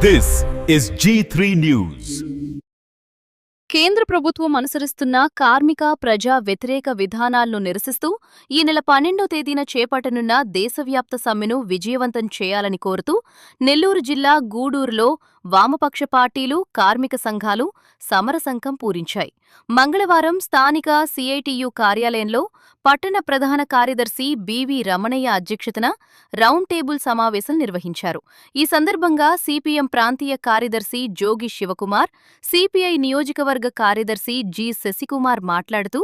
This is G3 News. కేంద్ర ప్రభుత్వం అనుసరిస్తున్న కార్మిక ప్రజా వ్యతిరేక విధానాలను నిరసిస్తూ ఈ నెల పన్నెండో తేదీన చేపట్టనున్న దేశవ్యాప్త సమ్మెను విజయవంతం చేయాలని కోరుతూ నెల్లూరు జిల్లా గూడూరులో వామపక్ష పార్టీలు కార్మిక సంఘాలు సమరసంకం పూరించాయి మంగళవారం స్థానిక సిఐటియు కార్యాలయంలో పట్టణ ప్రధాన కార్యదర్శి బివి రమణయ్య అధ్యక్షతన రౌండ్ టేబుల్ సమావేశం నిర్వహించారు. ఈ సందర్భంగా సిపిఎం ప్రాంతీయ కార్యదర్శి జోగి శివకుమార్ సిపిఐ నియోజకవర్గ కార్యదర్శి జి. శశికుమార్ మాట్లాడుతూ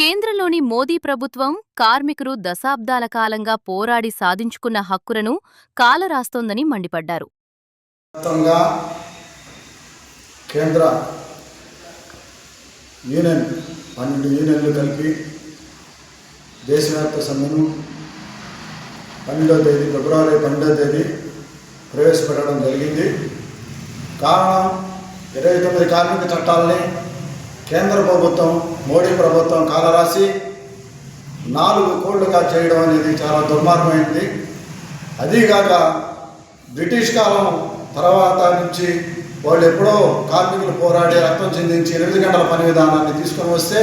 కేంద్రంలోని మోదీ ప్రభుత్వం కార్మికులు దశాబ్దాల కాలంగా పోరాడి సాధించుకున్న హక్కులను కాలరాస్తోందని మండిపడ్డారు. కేంద్ర యూనియన్ పన్నెండు యూనియన్లు కలిపి దేశవ్యాప్త సమ్మెను పన్నెండో తేదీ ఫిబ్రవరి పన్నెండో తేదీ ప్రవేశపెట్టడం జరిగింది. కారణం ఇరవై తొమ్మిది కార్మిక చట్టాలని కేంద్ర ప్రభుత్వం మోడీ ప్రభుత్వం కాలరాసి నాలుగు కోళ్ళుగా చేయడం అనేది చాలా దుర్మార్గమైంది. అదీగాక బ్రిటిష్ కాలం తర్వాత నుంచి వాళ్ళు ఎప్పుడో కార్మికులు పోరాడి రక్తం చెందించి ఎనిమిది గంటల పని విధానాన్ని తీసుకొని వస్తే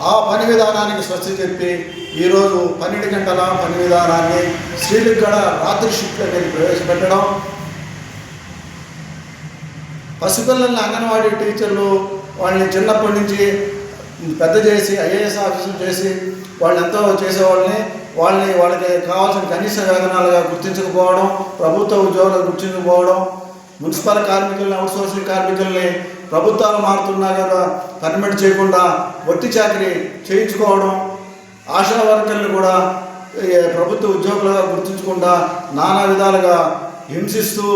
ఆ పని విధానానికి స్వస్తి చెప్పి ఈరోజు పన్నెండు గంటల పని విధానాన్ని స్త్రీలకు కూడా రాత్రి షిఫ్ట్ ప్రవేశపెట్టడం. పసిపిల్లల్ని అంగన్వాడీ టీచర్లు వాళ్ళని చిన్నప్పటి నుంచి పెద్ద చేసి ఐఏఎస్ ఆఫీసులు చేసి వాళ్ళు ఎంతో చేసేవాళ్ళని వాళ్ళని వాళ్ళకి కావాల్సిన కనీస వేతనాలుగా గుర్తించకపోవడం ప్రభుత్వ ఉద్యోగులు గుర్తించకపోవడం మున్సిపల్ కార్మికుల్ని అవుట్సోర్సింగ్ కార్మికుల్ని ప్రభుత్వాలు మారుతున్నా కదా పర్మిట్ చేయకుండా వట్టి చాకరీ చేయించుకోవడం ఆశా వర్కర్లు కూడా ప్రభుత్వ ఉద్యోగులుగా గుర్తించకుండా నానా విధాలుగా హింసిస్తూ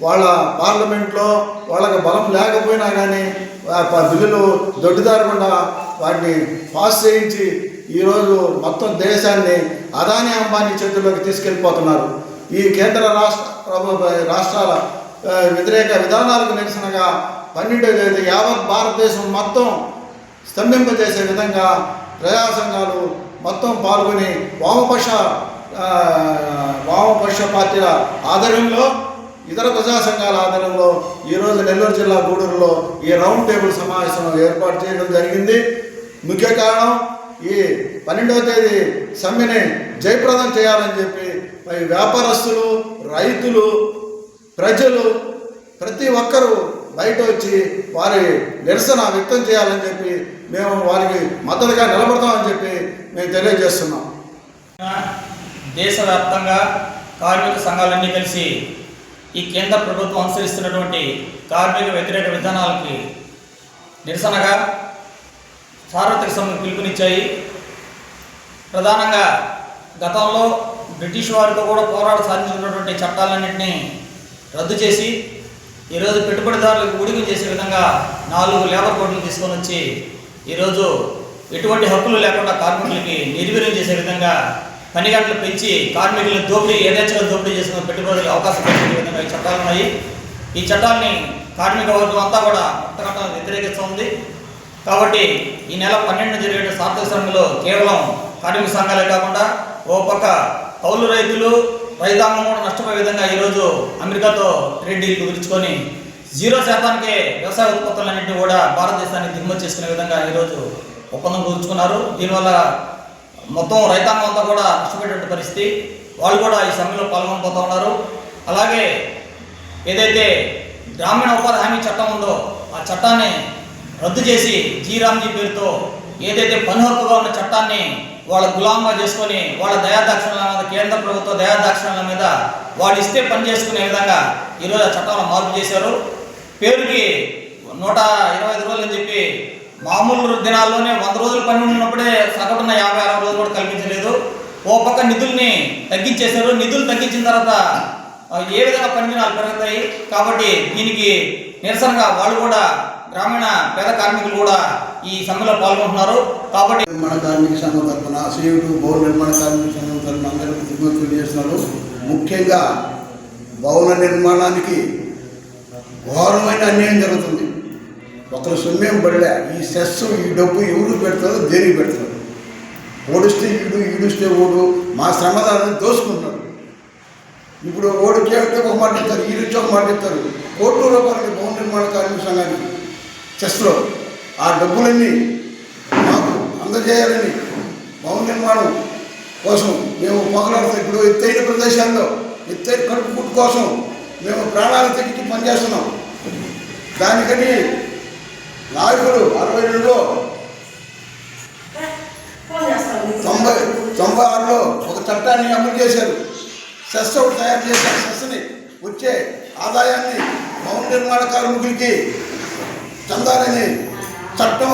వాళ్ళ పార్లమెంట్లో వాళ్ళకి బలం లేకపోయినా కానీ బిల్లులు దొడ్డిదారకుండా వాటిని పాస్ చేయించి ఈరోజు మొత్తం దేశాన్ని అదాని అంబానీ చేతుల్లోకి తీసుకెళ్ళిపోతున్నారు. ఈ కేంద్ర రాష్ట్ర ప్రభు రాష్ట్రాల వ్యతిరేక విధానాలకు నిరసనగా పన్నెండో తేదీ యావత్ భారతదేశం మొత్తం స్తంభింపజేసే విధంగా ప్రజా సంఘాలు మొత్తం పాల్గొని వామపక్ష వామపక్ష పార్టీల ఆధ్వర్యంలో ఇతర ప్రజా సంఘాల ఆధ్వర్యంలో ఈరోజు నెల్లూరు జిల్లా గూడూరులో ఈ రౌండ్ టేబుల్ సమావేశం ఏర్పాటు చేయడం జరిగింది. ముఖ్య కారణం ఈ పన్నెండవ తేదీ సమ్మెని జయప్రదం చేయాలని చెప్పి మరి వ్యాపారస్తులు రైతులు ప్రజలు ప్రతి ఒక్కరూ బయట వచ్చి వారి నిరసన వ్యక్తం చేయాలని చెప్పి మేము వారికి మద్దతుగా నిలబడతామని చెప్పి మేము తెలియజేస్తున్నాం. దేశవ్యాప్తంగా కార్మిక సంఘాలన్నీ కలిసి ఈ కేంద్ర ప్రభుత్వం అనుసరిస్తున్నటువంటి కార్మిక వ్యతిరేక విధానాలకి నిరసనగా సార్వత్రిక సంఘం పిలుపునిచ్చాయి. ప్రధానంగా గతంలో బ్రిటిష్ వారితో కూడా పోరాట సాధించినటువంటి చట్టాలన్నింటినీ రద్దు చేసి ఈరోజు పెట్టుబడిదారులకు ఊడిగం చేసే విధంగా నాలుగు లేబర్ కోడ్లు తీసుకొని వచ్చి ఈరోజు ఎటువంటి హక్కులు లేకుండా కార్మికులకి నిర్వీర్యం చేసే విధంగా పని గంటలు పెంచి కార్మికులను దోపిడీ ఏదైనా దోపిడీ చేసుకున్న పెట్టుబడులకు అవకాశం కల్పించే విధంగా ఈ చట్టాలు ఉన్నాయి. ఈ చట్టాన్ని కార్మిక వర్గం అంతా కూడా అంతకంటే వ్యతిరేకిస్తుంది కాబట్టి ఈ నెల పన్నెండు జరిగే సార్థక సమ్మెలో కేవలం కార్మిక సంఘాలే కాకుండా ఓ పక్క కౌలు రైతులు రైతాంగం కూడా నష్టపోయే విధంగా ఈరోజు అమెరికాతో ట్రేడ్ డీల్ కుదుర్చుకొని జీరో శాతానికి వ్యవసాయ ఉత్పత్తులన్నింటినీ కూడా భారతదేశానికి దిగుమతి చేసుకునే విధంగా ఈరోజు ఒప్పందం కుదుర్చుకున్నారు దీనివల్ల మొత్తం రైతాంగం అంతా కూడా నష్టపోయేటువంటి పరిస్థితి. వాళ్ళు కూడా ఈ సమ్మెలో పాల్గొనబోతూ ఉన్నారు. అలాగే ఏదైతే గ్రామీణ ఉపాధి హామీ చట్టం ఉందో ఆ చట్టాన్ని రద్దు చేసి జీరామ్జీ పేరుతో ఏదైతే పని హక్కుగా ఉన్న చట్టాన్ని వాళ్ళ గులాంగా చేసుకొని వాళ్ళ దయాదాక్షిణ్యాల మీద కేంద్ర ప్రభుత్వ దయాదాక్షిణ్యాల మీద వాళ్ళు ఇస్తే పని చేసుకునే విధంగా ఈరోజు ఆ చట్టాలను మార్పు చేశారు. పేరుకి నూట ఇరవై ఐదు రోజులు అని చెప్పి మామూలు దినాల్లోనే వంద రోజులు పని ఉన్నప్పుడే సగటున యాభై అరవై రోజులు కూడా కల్పించలేదు. ఓ పక్క నిధుల్ని తగ్గించేశారు. నిధులు తగ్గించిన తర్వాత ఏ విధంగా పని దినాలు పెరుగుతాయి? కాబట్టి దీనికి నిరసనగా వాళ్ళు కూడా గ్రామీణ పేద కార్మికులు కూడా ఈ సమ్మెలో పాల్గొంటున్నారు. కాబట్టి నిర్మాణ కార్మిక సంఘం తరఫున సేవుడు భవన నిర్మాణ కార్మిక సంఘం తరఫున అందరికీ దిగుమతి తెలియజేస్తున్నారు ముఖ్యంగా భవన నిర్మాణానికి ఘోరమైన అన్యాయం జరుగుతుంది. ఒకరు సొమ్మేం పడలే ఈ సెస్ ఈ డబ్బు ఎవరు పెడతారో దేనికి పెడతారు. ఓడిస్తే ఈడు ఈడుస్తే ఓడు మా శ్రమదారుని దోసుకుంటారు ఇప్పుడు ఓడికి ఒక మాట ఇస్తారు ఈ ఒక మాట ఇస్తారు కోట్ల రూపాయలకి భవన నిర్మాణ కార్మిక సంఘానికి చెస్లో. ఆ డబ్బులన్నీ మాకు అందజేయాలని భవన నిర్మాణం కోసం మేము పోగలాడుతాం ఇప్పుడు ఎత్తైన ప్రదేశాల్లో ఎత్తైన కడుపు పుట్టు కోసం మేము ప్రాణాలు తెగించి పనిచేస్తున్నాం. దానికని నాయకులు అరవై రెండులో తొంభై తొంభై ఆరులో ఒక చట్టాన్ని అమలు చేశారు. సెస్ ఒకటి తయారు చేశారు. సెస్ని వచ్చే ఆదాయాన్ని భవన నిర్మాణ కార్మికులకి చెందాలని చట్టం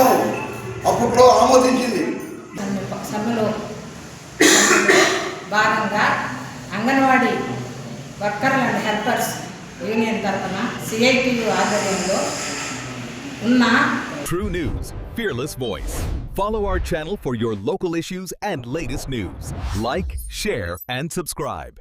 అప్పట్లో ఆమోదించింది సమ్మెలో భాగంగా అంగన్వాడీ వర్కర్లు అండ్ హెల్పర్స్ యూనియన్ తరఫున సిఐటియు ఆధ్వర్యంలో ఉన్న True News, fearless voice. Follow our channel for your local issues and latest news. Like, share, and subscribe.